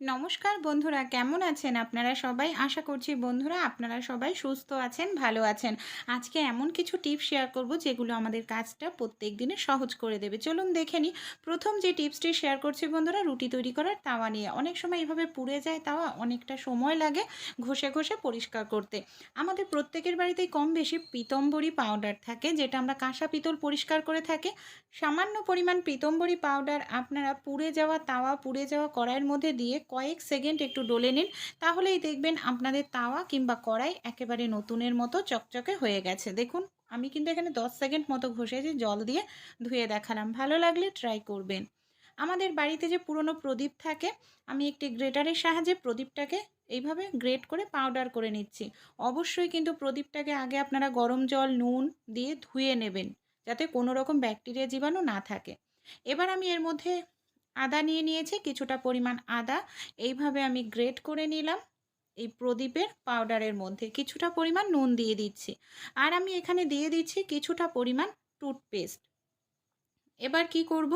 নমস্কার বন্ধুরা, কেমন আছেন আপনারা সবাই? আশা করছি বন্ধুরা আপনারা সবাই সুস্থ আছেন, ভালো আছেন। আজকে এমন কিছু টিপস শেয়ার করব যেগুলো আমাদের কাজটা প্রত্যেক দিনে সহজ করে দেবে। চলুন দেখে নিই। প্রথম যে টিপসটি শেয়ার করছি বন্ধুরা, রুটি তৈরি করার তাওয়া নিয়ে। অনেক সময় এভাবে পুড়ে যায় তাওয়া, অনেকটা সময় লাগে ঘষে ঘষে পরিষ্কার করতে। আমাদের প্রত্যেকের বাড়িতেই কম বেশি পিতম্বরী পাউডার থাকে, যেটা আমরা কাঁসা পিতল পরিষ্কার করে থাকি। সামান্য পরিমাণ পিতম্বরী পাউডার আপনারা পুড়ে যাওয়া তাওয়া, পুড়ে যাওয়া কড়াইয়ের মধ্যে দিয়ে কয়েক সেকেন্ড একটু ডলে নিন, তাহলেই দেখবেন আপনাদের তাওয়া কিংবা কড়াই একেবারে নতুনের মতো চকচকে হয়ে গেছে। দেখুন, আমি কিন্তু এখানে 10 সেকেন্ড মতো ঘষেছি, জল দিয়ে ধুয়ে দেখালাম। ভালো লাগলে ট্রাই করবেন। আমাদের বাড়িতে যে পুরনো প্রদীপ থাকে, আমি একটি গ্রেটারের সাহায্যে প্রদীপটাকে এইভাবে গ্রেট করে পাউডার করে নিচ্ছি। অবশ্যই কিন্তু প্রদীপটাকে আগে আপনারা গরম জল, নুন দিয়ে ধুয়ে নেবেন, যাতে কোনো রকম ব্যাকটেরিয়া জীবাণু না থাকে। এবার আমি এর মধ্যে আদা নিয়ে নিয়েছি, কিছুটা পরিমাণ আদা। এইভাবে আমি গ্রেট করে নিলাম এই প্রদীপের পাউডারের মধ্যে। কিছুটা পরিমাণ নুন দিয়ে দিচ্ছি। আর আমি এখানে দিয়ে দিচ্ছি কিছুটা পরিমাণ টুথপেস্ট। এবার কি করব?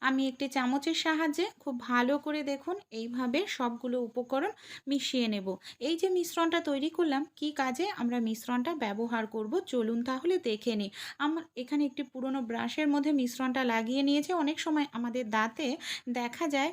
আমি একটি চামচের সাহায্যে খুব ভালো করে দেখুন এইভাবে সবগুলো উপকরণ মিশিয়ে নেব। এই যে মিশ্রণটা তৈরি করলাম, কি কাজে আমরা মিশ্রণটা ব্যবহার করব? চলুন তাহলে দেখে নিই। আমার এখানে একটি পুরনো ব্রাশের মধ্যে মিশ্রণটা লাগিয়ে নিয়েছে। অনেক সময় আমাদের দাঁতে দেখা যায়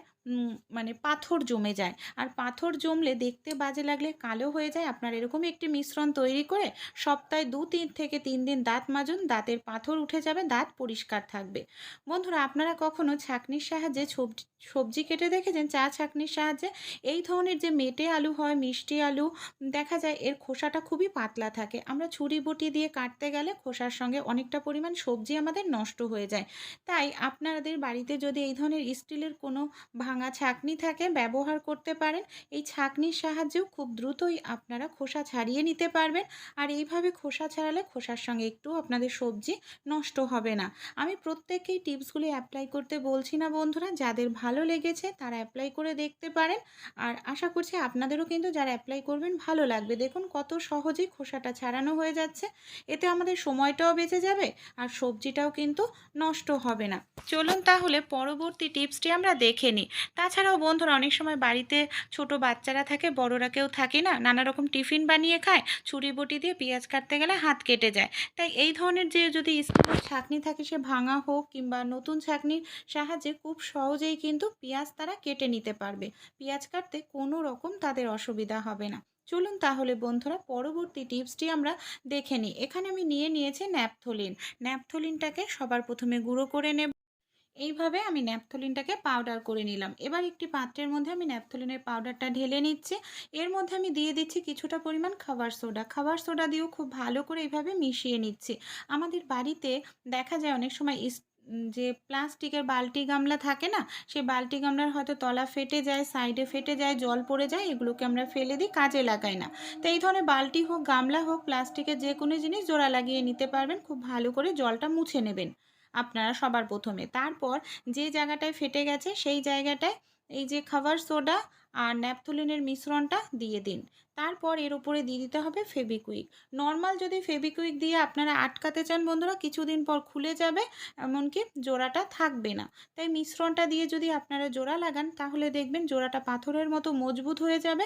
মানে পাথর জমে যায়। আর পাথর জমলে দেখতে বাজে লাগলে কালো হয়ে যায়। আপনার এরকমই একটি মিশ্রণ তৈরি করে সপ্তাহে দু, তিন থেকে তিন দিন দাঁত মাজুন, দাঁতের পাথর উঠে যাবে, দাঁত পরিষ্কার থাকবে। বন্ধুরা, আপনারা কখনো ছাঁকনির সাহায্যে সবজি সবজি কেটে দেখেছেন? চা ছাঁকনির সাহায্যে। এই ধরনের যে মেটে আলু হয়, মিষ্টি আলু, দেখা যায় এর খোসাটা খুবই পাতলা থাকে। আমরা ছুরি বটি দিয়ে কাটতে গেলে খোসার সঙ্গে অনেকটা পরিমাণ সবজি আমাদের নষ্ট হয়ে যায়। তাই আপনাদের বাড়িতে যদি এই ধরনের স্টিলের কোনো ভাঙা ছাঁকনি থাকে, ব্যবহার করতে পারেন। এই ছাঁকনির সাহায্যেও খুব দ্রুতই আপনারা খোসা ছাড়িয়ে নিতে পারবেন। আর এইভাবে খোসা ছাড়ালে খোসার সঙ্গে একটু আপনাদের সবজি নষ্ট হবে না। আমি প্রত্যেকেই টিপসগুলি অ্যাপ্লাই করতে বলছি না বন্ধুরা। যাদের ভালো লেগেছে, তারা অ্যাপ্লাই করে দেখতে পারেন। আর আশা করছি আপনাদেরও কিন্তু যারা অ্যাপ্লাই করবেন ভালো লাগবে। দেখুন কত সহজেই খোসাটা ছাড়ানো হয়ে যাচ্ছে। এতে আমাদের সময়টাও বেঁচে যাবে আর সবজিটাও কিন্তু নষ্ট হবে না। চলুন তাহলে পরবর্তী টিপসটি আমরা দেখে নিই। তাছাড়াও বন্ধুরা, অনেক সময় বাড়িতে ছোট বাচ্চারা থাকে, বড়রা কেউ থাকে না, নানা রকম টিফিন বানিয়ে খায়, ছুরি বটি দিয়ে পেঁয়াজ কাটতে গেলে হাত কেটে যায়। তাই এই ধরনের যে যদি স্টিলের ছাঁকনি থাকে, সে ভাঙা হোক কিংবা নতুন ছাঁকনির সাহায্যে খুব সহজেই কিন্তু পেঁয়াজ তারা কেটে নিতে পারবে। পেঁয়াজ কাটতে কোনো রকম তাদের অসুবিধা হবে না। চলুন তাহলে বন্ধুরা পরবর্তী টিপসটি আমরা দেখে নিই। এখানে আমি নিয়ে নিয়েছি ন্যাপথলিন। ন্যাপথলিনটাকে সবার প্রথমে গুঁড়ো করে নেব। এইভাবে আমি ন্যাপথলিনটাকে পাউডার করে নিলাম। এবার একটি পাত্রের মধ্যে আমি ন্যাপথলিনের পাউডারটা ঢেলে নিচ্ছি। এর মধ্যে আমি দিয়ে দিচ্ছি কিছুটা পরিমাণ খাবার সোডা। খাবার সোডা দিয়েও খুব ভালো করে এইভাবে মিশিয়ে নিচ্ছি। আমাদের বাড়িতে দেখা যায় অনেক সময় যে প্লাস্টিকের বালতি গামলা থাকে না, সেই বালতি গামলার হয়তো তলা ফেটে যায়, সাইডে ফেটে যায়, জল পড়ে যায়, এগুলোকে আমরা ফেলে দিই, কাজে লাগাই না। তো এই ধরনের বালতি হোক, গামলা হোক, প্লাস্টিকের যে কোনো জিনিস জোড়া লাগিয়ে নিতে পারবেন, খুব ভালো করে জলটা মুছে নেবেন আপনারা সবার প্রথমে। তারপর যে জায়গাটায় ফেটে গেছে, সেই জায়গাটায় এই যে খাবার সোডা আর ন্যাপথলিনের মিশ্রণটা দিয়ে দিন। তারপর এর উপরে দিয়ে দিতে হবে ফেবিকুইক নর্মাল যদি ফেবিকুইক দিয়ে আপনারা আটকাতে চান বন্ধুরা, কিছুদিন পর খুলে যাবে, এমনকি জোড়াটা থাকবে না। তাই মিশ্রণটা দিয়ে যদি আপনারা জোড়া লাগান, তাহলে দেখবেন জোড়াটা পাথরের মতো মজবুত হয়ে যাবে।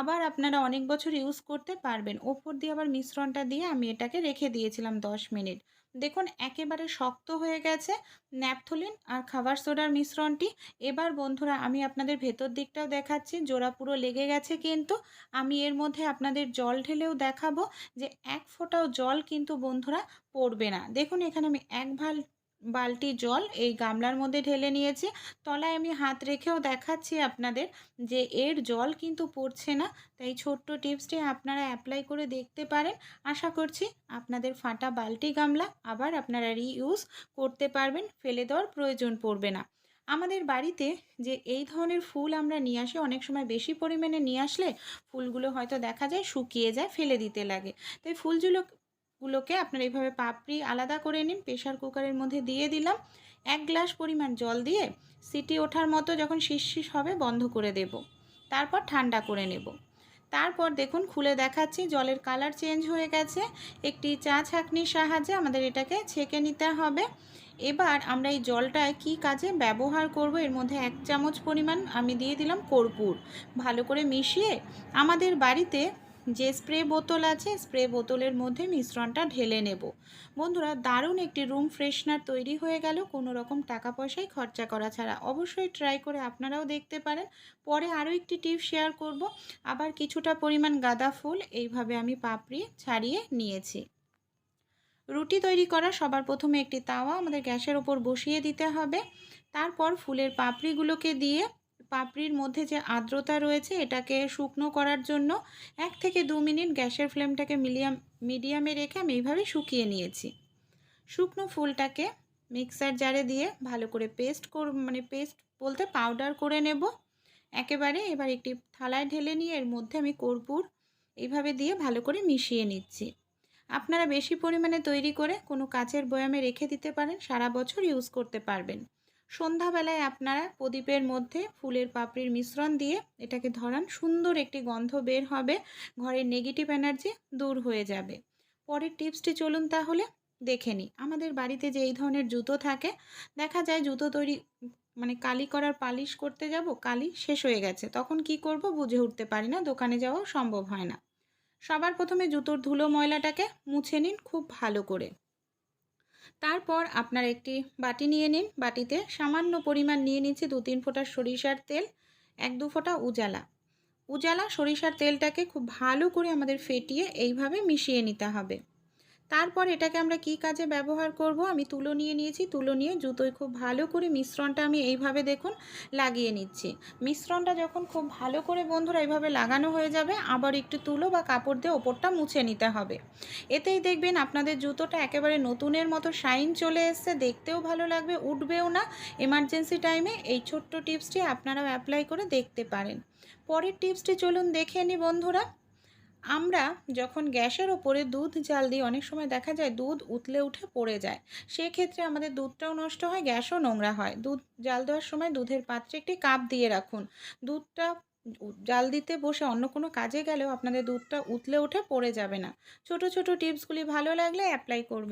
আবার আপনারা অনেক বছর ইউজ করতে পারবেন। ওপর দিয়ে আবার মিশ্রণটা দিয়ে আমি এটাকে রেখে দিয়েছিলাম দশ মিনিট। দেখুন, একেবারে শক্ত হয়ে গেছে ন্যাপথলিন আর খাবার সোডার মিশ্রণটি। এবার বন্ধুরা, আমি আপনাদের ভেতর দিকটাও দেখাচ্ছি, জোড়া পুরো লেগে গেছে কিন্তু। আমি এর মধ্যে আপনাদের জল ঢেলেও দেখাবো যে এক ফোঁটাও জল কিন্তু বন্ধুরা পড়বে না। দেখুন, এখানে আমি এক ভালো বালতি জল এই গামলার মধ্যে ঢেলে নিয়েছি। তলায় আমি হাত রেখেও দেখাচ্ছি আপনাদের যে এর জল কিন্তু পড়ছে না। তাই ছোট্ট টিপসটি আপনারা অ্যাপ্লাই করে দেখতে পারেন। আশা করছি আপনাদের ফাটা বালতি গামলা আবার আপনারা রিইউজ করতে পারবেন, ফেলে দেওয়ার প্রয়োজন পড়বে না। আমাদের বাড়িতে যে এই ধরনের ফুল আমরা নিয়ে আসি, অনেক সময় বেশি পরিমাণে নিয়ে আসলে ফুলগুলো হয়তো দেখা যায় শুকিয়ে যায়, ফেলে দিতে লাগে। তাই ফুলগুলো গুলোকে আপনারা এইভাবে পাপড়ি আলাদা করে নিন প্রেশার কুকারের মধ্যে দিয়ে দিলাম। এক গ্লাস পরিমাণ জল দিয়ে সিটি ওঠার মতো যখন শীষ হবে বন্ধ করে দেব। তারপর ঠান্ডা করে নেব। তারপর দেখুন খুলে দেখাচ্ছি, জলের কালার চেঞ্জ হয়ে গেছে। একটি চা ছাঁকনির সাহায্যে আমাদের এটাকে ছেঁকে নিতে হবে। এবার আমরা এই জলটা কি কাজে ব্যবহার করব, এর মধ্যে এক চামচ পরিমাণ আমি দিয়ে দিলাম কর্পূর। ভালো করে মিশিয়ে আমাদের বাড়িতে যে স্প্রে বোতল আছে, স্প্রে বোতলের মধ্যে মিশ্রণটা ঢেলে নেব। বন্ধুরা, দারুণ একটি রুম ফ্রেশনার তৈরি হয়ে গেল। কোনো রকম টাকা পয়সাই খরচা করা ছাড়া। অবশ্যই ট্রাই করে আপনারাও দেখতে পারেন। পরে আরও একটি টিপ শেয়ার করব। আবার কিছুটা পরিমাণ গাঁদা ফুল এইভাবে আমি পাপড়ি ছাড়িয়ে নিয়েছি। রুটি তৈরি করা সবার প্রথমে একটি তাওয়া আমাদের গ্যাসের ওপর বসিয়ে দিতে হবে। তারপর ফুলের পাপড়িগুলোকে দিয়ে পাপড়ির মধ্যে যে আর্দ্রতা রয়েছে, এটাকে শুকনো করার জন্য এক থেকে দু মিনিট গ্যাসের ফ্লেমটাকে মিডিয়াম মিডিয়ামে রেখে আমি এইভাবে শুকিয়ে নিয়েছি। শুকনো ফুলটাকে মিক্সার জারে দিয়ে ভালো করে পেস্ট কর মানে পেস্ট বলতে পাউডার করে নেব। একেবারে এবার একটি থালায় ঢেলে নিয়ে এর মধ্যে আমি কর্পূর এইভাবে দিয়ে ভালো করে মিশিয়ে নিচ্ছি। আপনারা বেশি পরিমাণে তৈরি করে কোনো কাচের বয়ামে রেখে দিতে পারেন, সারা বছর ইউজ করতে পারবেন। সন্ধ্যাবেলায় আপনারা প্রদীপের মধ্যে ফুলের পাপড়ির মিশ্রণ দিয়ে এটাকে ধরান। সুন্দর একটি গন্ধ বের হবে, ঘরের নেগেটিভ এনার্জি দূর হয়ে যাবে। পরের টিপসটি চলুন তাহলে দেখে নিই। আমাদের বাড়িতে যে এই ধরনের জুতো থাকে, দেখা যায় জুতো তৈরি মানে কালি করার পালিশ করতে যাব, কালি শেষ হয়ে গেছে। তখন কি করব বুঝে উঠতে পারি না, দোকানে যাওয়াও সম্ভব হয় না। সবার প্রথমে জুতোর ধুলো ময়লাটাকে মুছে নিন খুব ভালো করে। তারপর আপনার একটি বাটি নিয়ে নিন। বাটিতে সামান্য পরিমাণ নিয়ে নিচ্ছি দু তিন ফোঁটা সরিষার তেল, এক দু ফোঁটা উজালা। উজালা সরিষার তেলটাকে খুব ভালো করে আমাদের ফেটিয়ে এইভাবে মিশিয়ে নিতে হবে। তারপর এটাকে আমরা কি কাজে ব্যবহার করব? আমি তুলো নিয়ে নিয়েছি। তুলো নিয়ে জুতোয় খুব ভালো করে মিশ্রণটা আমি এইভাবে দেখুন লাগিয়ে নিচ্ছি। মিশ্রণটা যখন খুব ভালো করে বন্ধুরা এইভাবে লাগানো হয়ে যাবে, আবার একটু তুলো বা কাপড় দিয়ে ওপরটা মুছে নিতে হবে। এতেই দেখবেন আপনাদের জুতোটা একেবারে নতুনের মতো শাইন চলে এসছে। দেখতেও ভালো লাগবে, উঠবেও না। এমার্জেন্সি টাইমে এই ছোট্ট টিপসটি আপনারাও অ্যাপ্লাই করে দেখতে পারেন। পরের টিপসটি চলুন দেখে নিই বন্ধুরা। আমরা যখন গ্যাসের ওপরে দুধ জাল দিই, অনেক সময় দেখা যায় দুধ উতলে উঠে পড়ে যায়। সেক্ষেত্রে আমাদের দুধটাও নষ্ট হয়, গ্যাসও নোংরা হয়। দুধ জাল দেওয়ার সময় দুধের পাত্রে একটি কাপ দিয়ে রাখুন। দুধটা জাল দিতে বসে অন্য কোনো কাজে গেলেও আপনাদের দুধটা উতলে উঠে পড়ে যাবে না। ছোট ছোট টিপসগুলি ভালো লাগলে অ্যাপ্লাই করবে